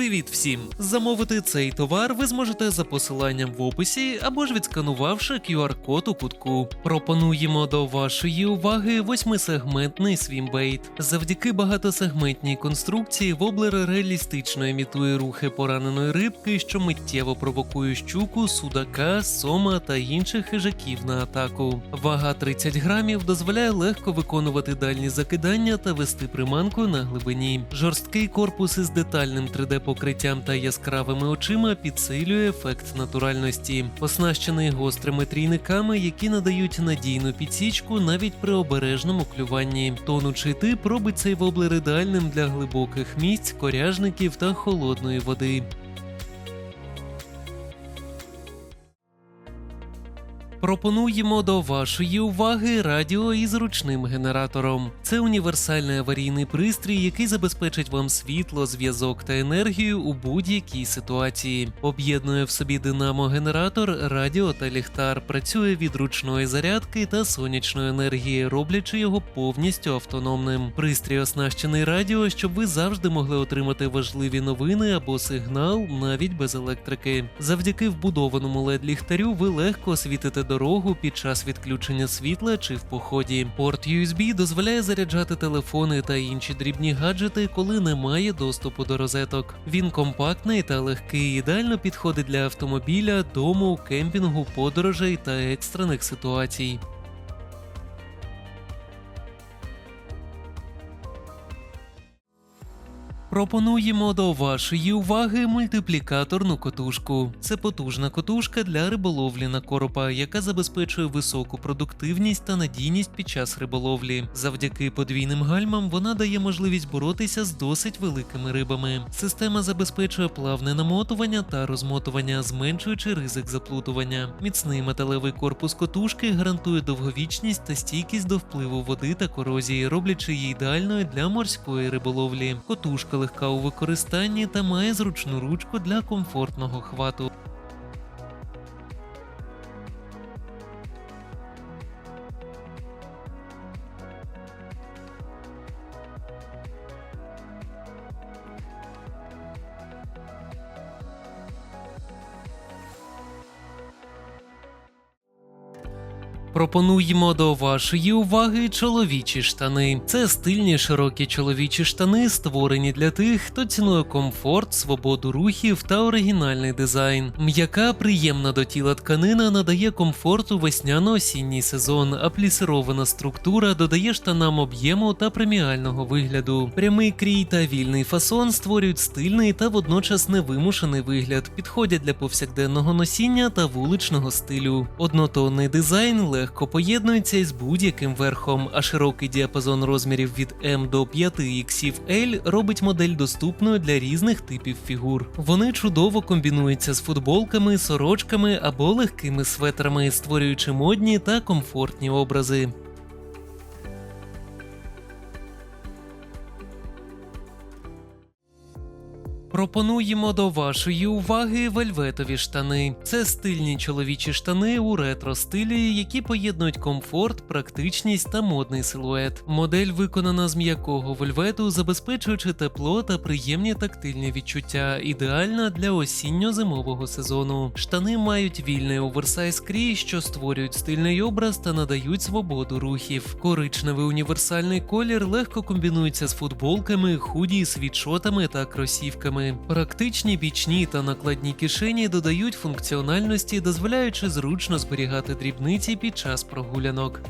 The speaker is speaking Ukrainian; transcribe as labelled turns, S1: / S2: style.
S1: Привіт всім! Замовити цей товар ви зможете за посиланням в описі або ж відсканувавши QR-код у кутку. Пропонуємо до вашої уваги восьмисегментний свімбейт. Завдяки багатосегментній конструкції воблер реалістично імітує рухи пораненої рибки, що миттєво провокує щуку, судака, сома та інших хижаків на атаку. Вага 30 грамів дозволяє легко виконувати дальні закидання та вести приманку на глибині. Жорсткий корпус із детальним 3D-покриттям та яскравими очима підсилює ефект натуральності, оснащений гострими трійниками, які надають надійну підсічку навіть при обережному клюванні. Тонучий тип робить цей воблер ідеальним для глибоких місць, коряжників та холодної води. Пропонуємо до вашої уваги радіо із ручним генератором. Це універсальний аварійний пристрій, який забезпечить вам світло, зв'язок та енергію у будь-якій ситуації. Об'єднує в собі динамо-генератор, радіо та ліхтар, працює від ручної зарядки та сонячної енергії, роблячи його повністю автономним. Пристрій оснащений радіо, щоб ви завжди могли отримати важливі новини або сигнал навіть без електрики. Завдяки вбудованому led ліхтарю ви легко освітите дорогу під час відключення світла чи в поході. Порт USB дозволяє заряджати телефони та інші дрібні гаджети, коли немає доступу до розеток. Він компактний та легкий, ідеально підходить для автомобіля, дому, кемпінгу, подорожей та екстрених ситуацій. Пропонуємо до вашої уваги мультиплікаторну котушку. Це потужна котушка для риболовлі на коропа, яка забезпечує високу продуктивність та надійність під час риболовлі. Завдяки подвійним гальмам вона дає можливість боротися з досить великими рибами. Система забезпечує плавне намотування та розмотування, зменшуючи ризик заплутування. Міцний металевий корпус котушки гарантує довговічність та стійкість до впливу води та корозії, роблячи її ідеальною для морської риболовлі. Котушка легка у використанні та має зручну ручку для комфортного хвату. Пропонуємо до вашої уваги чоловічі штани. Це стильні широкі чоловічі штани, створені для тих, хто цінує комфорт, свободу рухів та оригінальний дизайн. М'яка, приємна до тіла тканина надає комфорту весняно-осінній сезон, а плісирована структура додає штанам об'єму та преміального вигляду. Прямий крій та вільний фасон створюють стильний та водночас невимушений вигляд, підходять для повсякденного носіння та вуличного стилю. Однотонний дизайн легко поєднується із будь-яким верхом, а широкий діапазон розмірів від М до 5XL робить модель доступною для різних типів фігур. Вони чудово комбінуються з футболками, сорочками або легкими светрами, створюючи модні та комфортні образи. Пропонуємо до вашої уваги вельветові штани. Це стильні чоловічі штани у ретро стилі, які поєднують комфорт, практичність та модний силует. Модель виконана з м'якого вельвету, забезпечуючи тепло та приємні тактильні відчуття, ідеальна для осінньо-зимового сезону. Штани мають вільний оверсайз крій, що створюють стильний образ та надають свободу рухів. Коричневий універсальний колір легко комбінується з футболками, худі, світшотами та кросівками. Практичні бічні та накладні кишені додають функціональності, дозволяючи зручно зберігати дрібниці під час прогулянок.